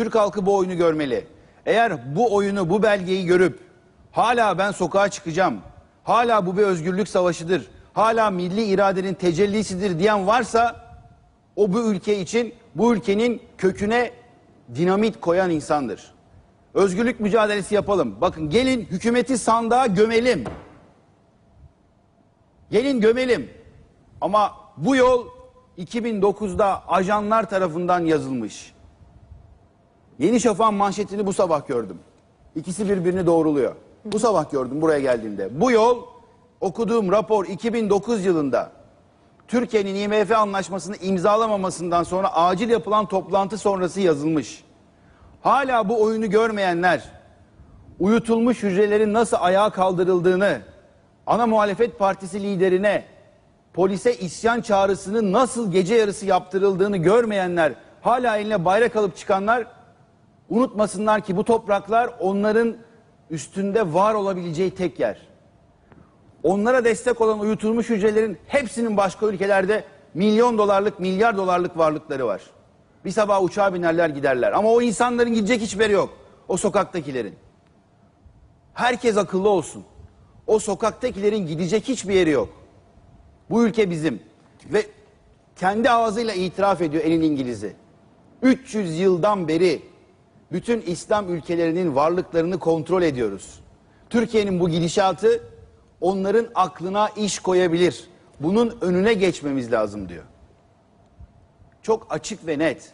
Türk halkı bu oyunu görmeli. Eğer bu oyunu, bu belgeyi görüp hala ben sokağa çıkacağım, hala bu bir özgürlük savaşıdır, hala milli iradenin tecellisidir diyen varsa o bu ülke için bu ülkenin köküne dinamit koyan insandır. Özgürlük mücadelesi yapalım. Bakın gelin hükümeti sandığa gömelim. Gelin gömelim. Ama bu yol 2009'da ajanlar tarafından yazılmış. Yeni Şafak'ın manşetini bu sabah gördüm. İkisi birbirini doğruluyor. Bu sabah gördüm buraya geldiğimde. Bu yol okuduğum rapor 2009 yılında Türkiye'nin IMF anlaşmasını imzalamamasından sonra acil yapılan toplantı sonrası yazılmış. Hala bu oyunu görmeyenler, uyutulmuş hücrelerin nasıl ayağa kaldırıldığını, ana muhalefet partisi liderine polise isyan çağrısının nasıl gece yarısı yaptırıldığını görmeyenler, hala eline bayrak alıp çıkanlar unutmasınlar ki bu topraklar onların üstünde var olabileceği tek yer. Onlara destek olan uyutulmuş hücrelerin hepsinin başka ülkelerde milyon dolarlık, milyar dolarlık varlıkları var. Bir sabah uçağa binerler giderler. Ama o insanların gidecek hiçbir yeri yok. O sokaktakilerin. Herkes akıllı olsun. O sokaktakilerin gidecek hiçbir yeri yok. Bu ülke bizim. Ve kendi ağzıyla itiraf ediyor elin İngiliz'i. 300 yıldan beri bütün İslam ülkelerinin varlıklarını kontrol ediyoruz. Türkiye'nin bu gidişatı onların aklına iş koyabilir. Bunun önüne geçmemiz lazım diyor. Çok açık ve net.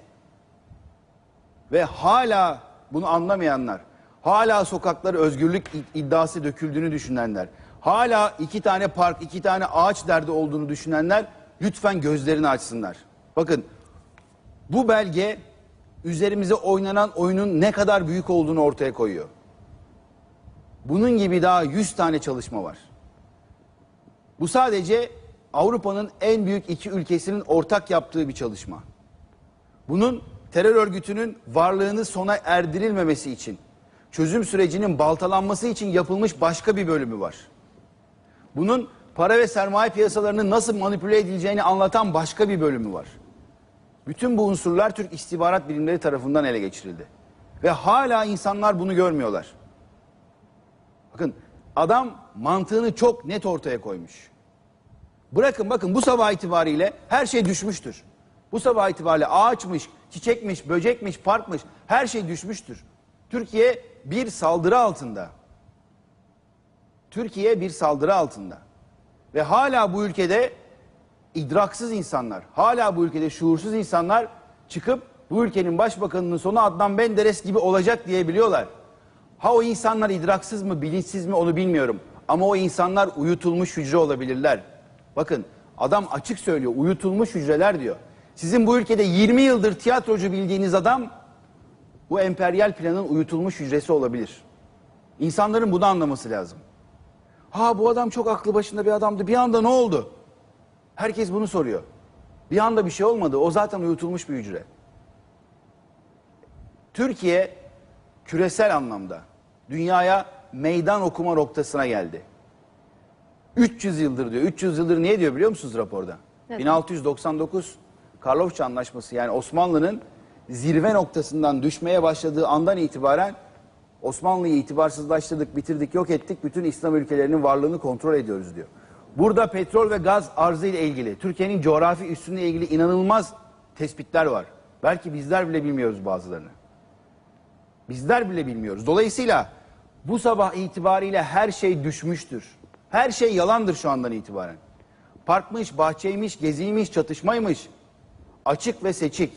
Ve hala bunu anlamayanlar, hala sokaklara özgürlük iddiası döküldüğünü düşünenler, hala iki tane park, iki tane ağaç derdi olduğunu düşünenler lütfen gözlerini açsınlar. Bakın bu belge üzerimize oynanan oyunun ne kadar büyük olduğunu ortaya koyuyor. Bunun gibi daha 100 tane çalışma var. Bu sadece Avrupa'nın en büyük iki ülkesinin ortak yaptığı bir çalışma. Bunun terör örgütünün varlığını sona erdirilmemesi için, çözüm sürecinin baltalanması için yapılmış başka bir bölümü var. Bunun para ve sermaye piyasalarının nasıl manipüle edileceğini anlatan başka bir bölümü var. Bütün bu unsurlar Türk istihbarat birimleri tarafından ele geçirildi. Ve hala insanlar bunu görmüyorlar. Bakın adam mantığını çok net ortaya koymuş. Bırakın bakın bu sabah itibariyle her şey düşmüştür. Bu sabah itibariyle ağaçmış, çiçekmiş, böcekmiş, parkmış her şey düşmüştür. Türkiye bir saldırı altında. Türkiye bir saldırı altında. Ve hala bu ülkede idraksız insanlar, hala bu ülkede şuursuz insanlar çıkıp bu ülkenin başbakanının sonu Adnan Menderes gibi olacak diyebiliyorlar. Ha o insanlar idraksız mı, bilinçsiz mi onu bilmiyorum. Ama o insanlar uyutulmuş hücre olabilirler. Bakın adam açık söylüyor, uyutulmuş hücreler diyor. Sizin bu ülkede 20 yıldır tiyatrocu bildiğiniz adam bu emperyal planın uyutulmuş hücresi olabilir. İnsanların bunu anlaması lazım. Ha bu adam çok aklı başında bir adamdı. Bir anda ne oldu? Herkes bunu soruyor. Bir anda bir şey olmadı. O zaten uyutulmuş bir hücre. Türkiye küresel anlamda dünyaya meydan okuma noktasına geldi. 300 yıldır diyor. 300 yıldır niye diyor biliyor musunuz raporda? Evet. 1699 Karlofça Anlaşması yani Osmanlı'nın zirve noktasından düşmeye başladığı andan itibaren Osmanlı'yı itibarsızlaştırdık, bitirdik, yok ettik. Bütün İslam ülkelerinin varlığını kontrol ediyoruz diyor. Burada petrol ve gaz arzı ile ilgili, Türkiye'nin coğrafi üstünlüğü ile ilgili inanılmaz tespitler var. Belki bizler bile bilmiyoruz bazılarını. Bizler bile bilmiyoruz. Dolayısıyla bu sabah itibariyle her şey düşmüştür. Her şey yalandır şu andan itibaren. Parkmış, bahçeymiş, geziymiş, çatışmaymış. Açık ve seçik.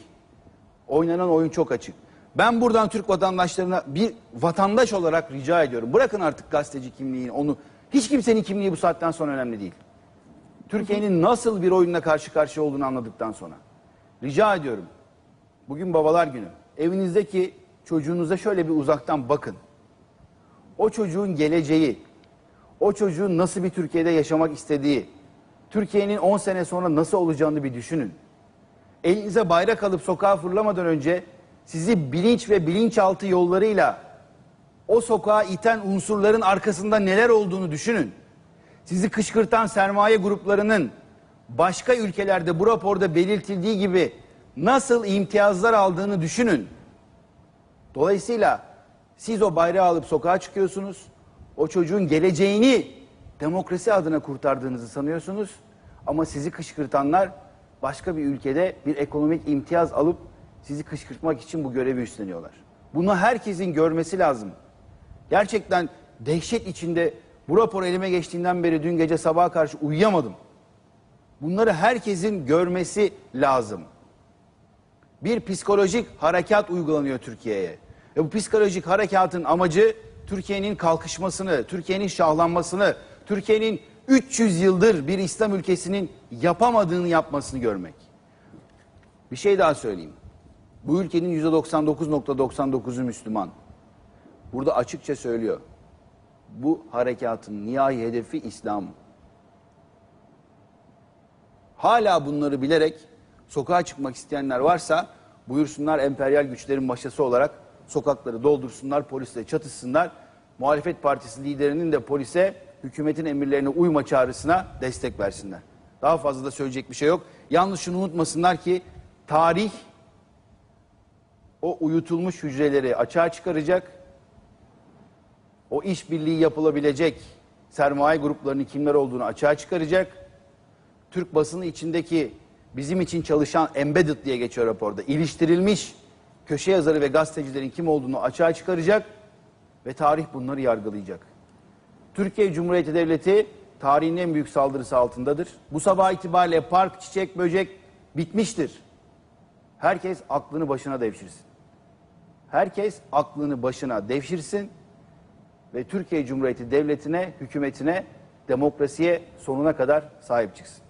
Oynanan oyun çok açık. Ben buradan Türk vatandaşlarına bir vatandaş olarak rica ediyorum. Bırakın artık gazeteci kimliğini, onu. Hiç kimsenin kimliği bu saatten sonra önemli değil. Türkiye'nin nasıl bir oyunla karşı karşıya olduğunu anladıktan sonra. Rica ediyorum. Bugün babalar günü. Evinizdeki çocuğunuza şöyle bir uzaktan bakın. O çocuğun geleceği, o çocuğun nasıl bir Türkiye'de yaşamak istediği, Türkiye'nin 10 sene sonra nasıl olacağını bir düşünün. Elinize bayrak alıp sokağa fırlamadan önce sizi bilinç ve bilinçaltı yollarıyla o sokağa iten unsurların arkasında neler olduğunu düşünün. Sizi kışkırtan sermaye gruplarının başka ülkelerde bu raporda belirtildiği gibi nasıl imtiyazlar aldığını düşünün. Dolayısıyla siz o bayrağı alıp sokağa çıkıyorsunuz. O çocuğun geleceğini demokrasi adına kurtardığınızı sanıyorsunuz. Ama sizi kışkırtanlar başka bir ülkede bir ekonomik imtiyaz alıp sizi kışkırtmak için bu görevi üstleniyorlar. Bunu herkesin görmesi lazım. Gerçekten dehşet içinde bu rapor elime geçtiğinden beri dün gece sabaha karşı uyuyamadım. Bunları herkesin görmesi lazım. Bir psikolojik harekat uygulanıyor Türkiye'ye. Ve bu psikolojik harekatın amacı Türkiye'nin kalkışmasını, Türkiye'nin şahlanmasını, Türkiye'nin 300 yıldır bir İslam ülkesinin yapamadığını yapmasını görmek. Bir şey daha söyleyeyim. Bu ülkenin %99.99'u Müslüman. Burada açıkça söylüyor. Bu harekatın nihai hedefi İslam. Hala bunları bilerek sokağa çıkmak isteyenler varsa buyursunlar emperyal güçlerin maşası olarak sokakları doldursunlar, polisle çatışsınlar. Muhalefet partisi liderinin de polise hükümetin emirlerine uyma çağrısına destek versinler. Daha fazla da söyleyecek bir şey yok. Yalnız şunu unutmasınlar ki tarih o uyutulmuş hücreleri açığa çıkaracak. O işbirliği yapılabilecek sermaye gruplarının kimler olduğunu açığa çıkaracak. Türk basını içindeki bizim için çalışan embedded diye geçiyor raporda. iliştirilmiş köşe yazarı ve gazetecilerin kim olduğunu açığa çıkaracak ve tarih bunları yargılayacak. Türkiye Cumhuriyeti Devleti tarihin en büyük saldırısı altındadır. Bu sabah itibariyle park, çiçek, böcek bitmiştir. Herkes aklını başına devşirsin. Herkes aklını başına devşirsin ve Türkiye Cumhuriyeti Devleti'ne, hükümetine, demokrasiye sonuna kadar sahip çıksın.